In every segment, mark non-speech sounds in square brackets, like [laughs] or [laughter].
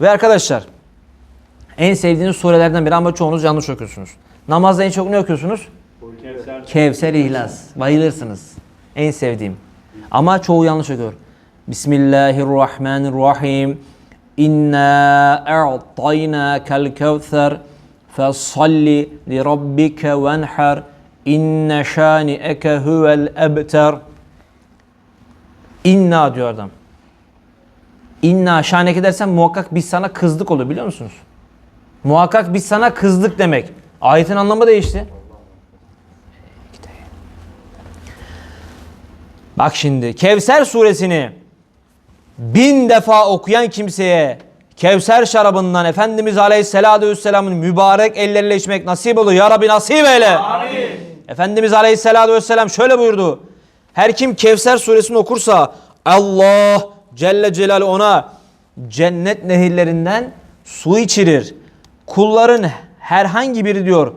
Ve arkadaşlar en sevdiğiniz surelerden biri ama çoğunuz yanlış okuyorsunuz. Namazda en çok ne okuyorsunuz? Kevser. Kevser İhlas. Bayılırsınız. En sevdiğim. Ama çoğu yanlış okuyor. Bismillahirrahmanirrahim. İnna a'taynakel kevser fesalli li rabbike venhar. İnne şani'eke huvel ebter. İnna diyor adam. İnna şaneke dersen muhakkak biz sana kızdık olur biliyor musunuz? Muhakkak biz sana kızdık demek. Ayetin anlamı değişti. Bak şimdi Kevser suresini bin defa okuyan kimseye Kevser şarabından Efendimiz Aleyhisselatü Vesselam'ın mübarek elleriyle içmek nasip olur. Ya Rabbi nasip eyle. Efendimiz Aleyhisselatü Vesselam şöyle buyurdu. Her kim Kevser suresini okursa Allah Celle Celaluhu ona cennet nehirlerinden su içirir. Kulların herhangi biri diyor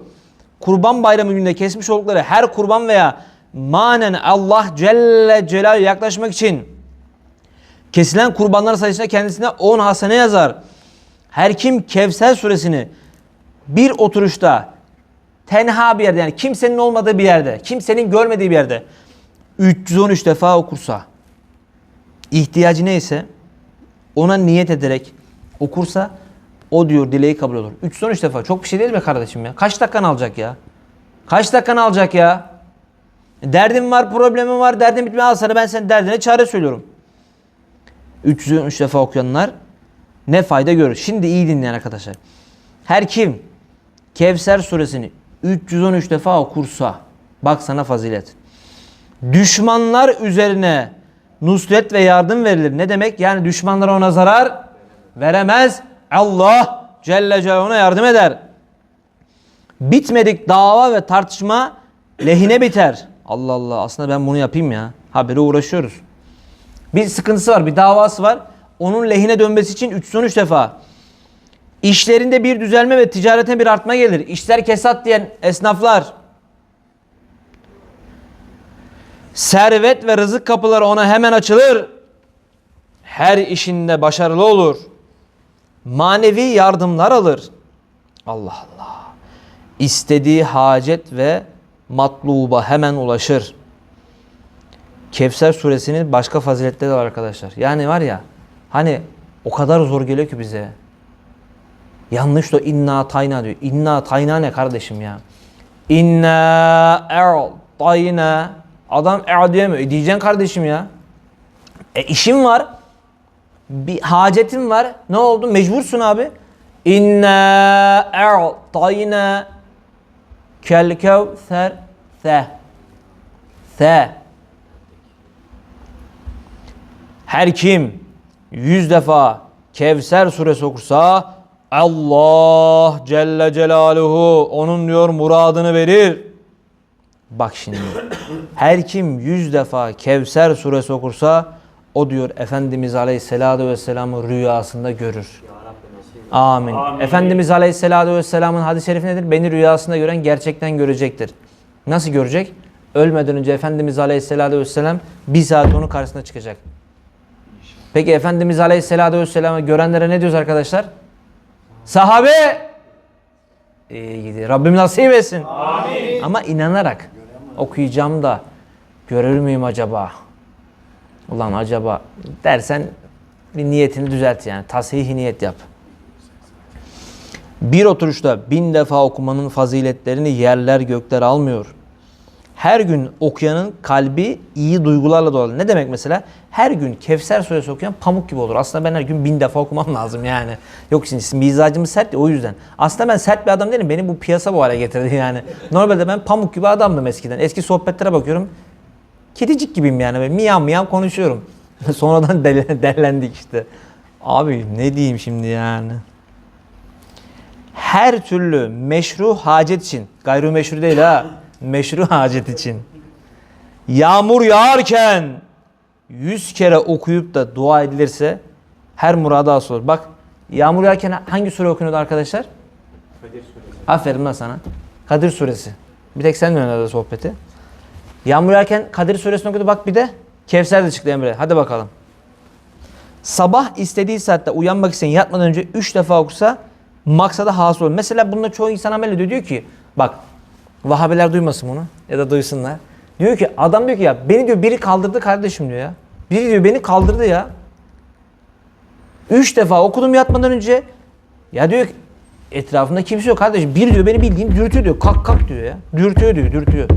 kurban bayramı gününde kesmiş oldukları her kurban veya manen Allah Celle Celaluhu yaklaşmak için kesilen kurbanlar sayısına kendisine 10 hasene yazar. Her kim Kevser suresini bir oturuşta tenha bir yerde yani kimsenin olmadığı bir yerde, kimsenin görmediği bir yerde 313 defa okursa ihtiyacı neyse ona niyet ederek okursa o diyor dileği kabul olur. 313 defa çok bir şey değil mi kardeşim ya? Kaç dakikan alacak ya? Kaç dakikan alacak ya? Derdim var, problemim var, derdim bitmiyor. Al sana ben senin derdine çare söylüyorum. 313 defa okuyanlar ne fayda görür? Şimdi iyi dinleyen arkadaşlar. Her kim Kevser suresini 313 defa okursa bak sana fazilet. Düşmanlar üzerine nusret ve yardım verilir. Ne demek? Yani düşmanlara ona zarar veremez. Allah Celle Celaluhu ona yardım eder. Bitmedik dava ve tartışma lehine biter. Allah Allah aslında ben bunu yapayım ya. Habire uğraşıyoruz. Bir sıkıntısı var, bir davası var. Onun lehine dönmesi için 313 defa. İşlerinde bir düzelme ve ticarete bir artma gelir. İşler kesat diyen esnaflar. Servet ve rızık kapıları ona hemen açılır. Her işinde başarılı olur. Manevi yardımlar alır. Allah Allah. İstediği hacet ve matluba hemen ulaşır. Kevser suresinin başka faziletleri var arkadaşlar. Yani var ya hani o kadar zor geliyor ki bize. Yanlış da inna tayna diyor. İnna tayna ne kardeşim ya? İnna er tayna. Adam er diyemiyor. E diyeceksin kardeşim ya. E işim var. Bir hacetim var. Ne oldu? Mecbursun abi. İnna er tayna kel kevser se. Se. Her kim yüz defa Kevser suresi okursa Allah Celle Celaluhu onun diyor muradını verir. Bak şimdi. Her kim yüz defa Kevser suresi okursa o diyor Efendimiz Aleyhisselatü Vesselam'ı rüyasında görür. Amin. Amin. Efendimiz Aleyhisselatü Vesselam'ın hadis-i şerifi nedir? Beni rüyasında gören gerçekten görecektir. Nasıl görecek? Ölmeden önce Efendimiz Aleyhisselatü Vesselam bizzat onun karşısına çıkacak. Peki Efendimiz Aleyhisselatü Vesselam'ı görenlere ne diyoruz arkadaşlar? Sahabe! İyi gidiyor. Rabbim nasip etsin. Amin. Ama inanarak okuyacağım da görür müyüm acaba? Ulan acaba dersen bir niyetini düzelt yani. Tasih niyet yap. Bir oturuşta bin defa okumanın faziletlerini yerler gökler almıyor. Her gün okuyanın kalbi iyi duygularla dolu. Ne demek mesela? Her gün Kevser suresi okuyan pamuk gibi olur. Aslında ben her gün bin defa okumam lazım yani. Yok şimdi mizacımız sert ya o yüzden. Aslında ben sert bir adam değilim. Beni bu piyasa bu hale getirdi yani. Normalde ben pamuk gibi adamdım eskiden. Eski sohbetlere bakıyorum. Kedicik gibiyim yani. Böyle miyav miyav konuşuyorum. [laughs] Sonradan dellendik işte. Abi ne diyeyim şimdi yani. Her türlü meşru hacet için, gayrimeşru değil ha, meşru [laughs] hacet için. Yağmur yağarken yüz kere okuyup da dua edilirse her murada hasıl olur. Bak yağmur yağarken hangi sure okunuyordu arkadaşlar? Kadir suresi. Aferin lan sana. Kadir suresi. Bir tek sen oynadın sohbeti. Yağmur yağarken Kadir suresini okudu. Bak bir de Kevser de çıktı Emre. Hadi bakalım. sabah istediği saatte uyanmak için yatmadan önce 3 defa okusa maksada hasıl olur. Mesela bunda çoğu insan amel ediyor. Diyor ki bak Vahabiler duymasın bunu ya da duysunlar. Diyor ki adam diyor ki ya beni diyor biri kaldırdı kardeşim diyor ya. Biri diyor beni kaldırdı ya. Üç defa okudum yatmadan önce. Ya diyor ki etrafında kimse yok kardeşim. Bir diyor beni bildiğin dürtüyor diyor. Kalk kalk diyor ya. Dürtüyor diyor dürtüyor.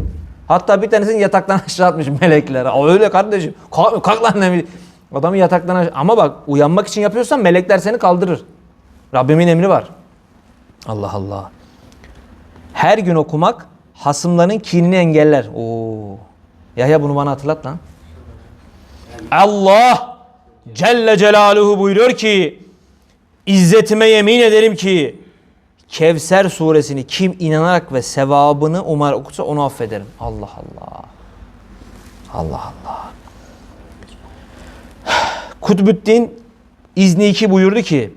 Hatta bir tanesini yataktan [laughs] aşağı atmış melekler. Öyle kardeşim. Kalk, kalk lan bileyim. Adamı yataktan aşağı. Ama bak uyanmak için yapıyorsan melekler seni kaldırır. Rabbimin emri var. Allah Allah. Her gün okumak hasımların kinini engeller. Oo. Yahya bunu bana hatırlat lan. Allah Celle Celaluhu buyuruyor ki İzzetime yemin ederim ki Kevser suresini kim inanarak ve sevabını umar okursa onu affederim. Allah Allah. Allah Allah. Kutbüddin İzni 2 buyurdu ki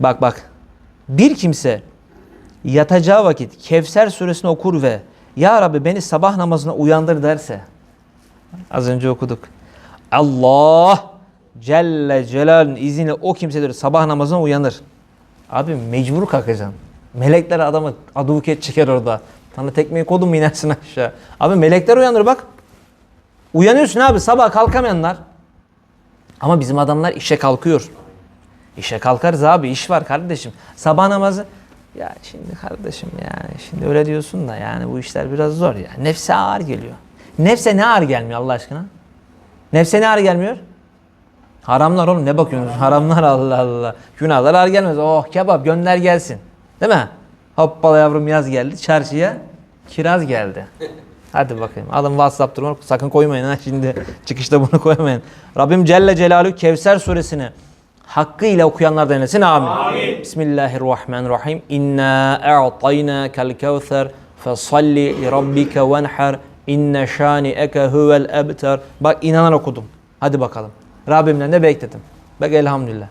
bak bak bir kimse yatacağı vakit Kevser suresini okur ve Ya Rabbi beni sabah namazına uyandır derse az önce okuduk. Allah Celle Celal'in izniyle o kimse diyor sabah namazına uyanır. Abi mecbur kalkacaksın. Melekler adamı aduket çeker orada. Sana tekmeyi kodun mu inersin aşağı. Abi melekler uyanır bak. Uyanıyorsun abi sabah kalkamayanlar. Ama bizim adamlar işe kalkıyor. İşe kalkarız abi iş var kardeşim. Sabah namazı ya şimdi kardeşim yani şimdi öyle diyorsun da yani bu işler biraz zor ya. Nefse ağır geliyor. Nefse ne ağır gelmiyor Allah aşkına? Nefse ne ağır gelmiyor? Haramlar oğlum ne bakıyorsunuz? [laughs] Haramlar Allah Allah. Günahlar ağır gelmez. Oh kebap gönder gelsin. Değil mi? Hoppala yavrum yaz geldi. Çarşıya kiraz geldi. [laughs] Hadi bakayım. Alın WhatsApp durumu. Sakın koymayın ha şimdi. Çıkışta bunu koymayın. Rabbim Celle Celaluhu Kevser suresini hakkıyla okuyanlardan eylesin. Amin. Bismillahirrahmanirrahim. İnna a'taynakel kevser fesalli li rabbike venher inne şani'eke huvel ebter. Bak inanan okudum. Hadi bakalım. Rabbimden de bekledim. Bak elhamdülillah.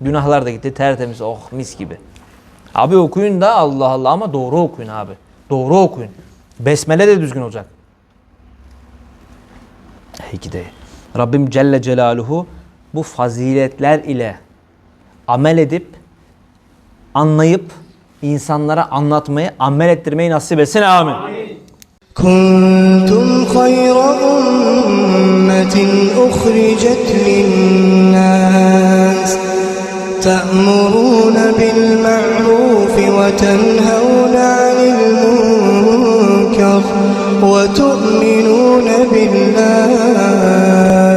Günahlar da gitti tertemiz. Oh mis gibi. Abi okuyun da Allah Allah ama doğru okuyun abi. Doğru okuyun. Besmele de düzgün olacak. Peki de. Rabbim Celle Celaluhu bu faziletler ile amel edip anlayıp insanlara anlatmayı, amel ettirmeyi nasip etsin. Amin. كنتم خير أمة أخرجت للناس تأمرون بالمعروف وتنهون عن المنكر وتؤمنون بالله